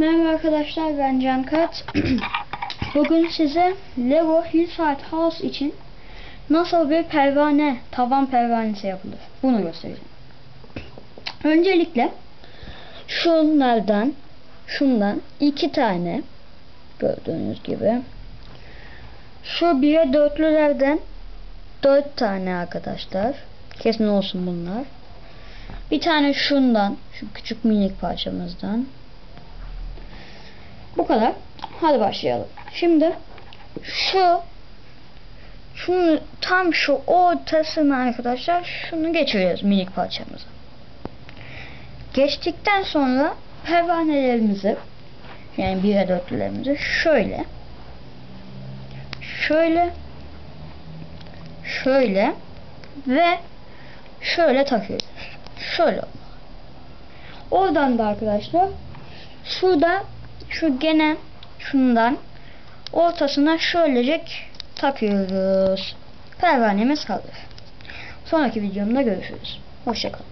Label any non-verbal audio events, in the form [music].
Merhaba arkadaşlar ben Can Kat. [clears throat] Bugün size Lego Hillside House için nasıl bir pervane, tavan pervanesi yapılır. Bunu göstereceğim. Öncelikle şunlardan, şundan iki tane gördüğünüz gibi şu bire dörtlülerden dört tane arkadaşlar. Kesin olsun bunlar. Bir tane şundan, şu küçük minik parçamızdan. Kadar. Hadi başlayalım. Şimdi şu şunu tam şu ortasına arkadaşlar şunu geçiriyoruz minik parçamızı. Geçtikten sonra pervanelerimizi yani bir dörtlülerimizi şöyle şöyle şöyle ve şöyle takıyoruz. Şöyle Oradan da arkadaşlar şurada şu gene şundan ortasına şöylecek takıyoruz. Pervanemiz hazır. Sonraki videomda görüşürüz. Hoşçakalın.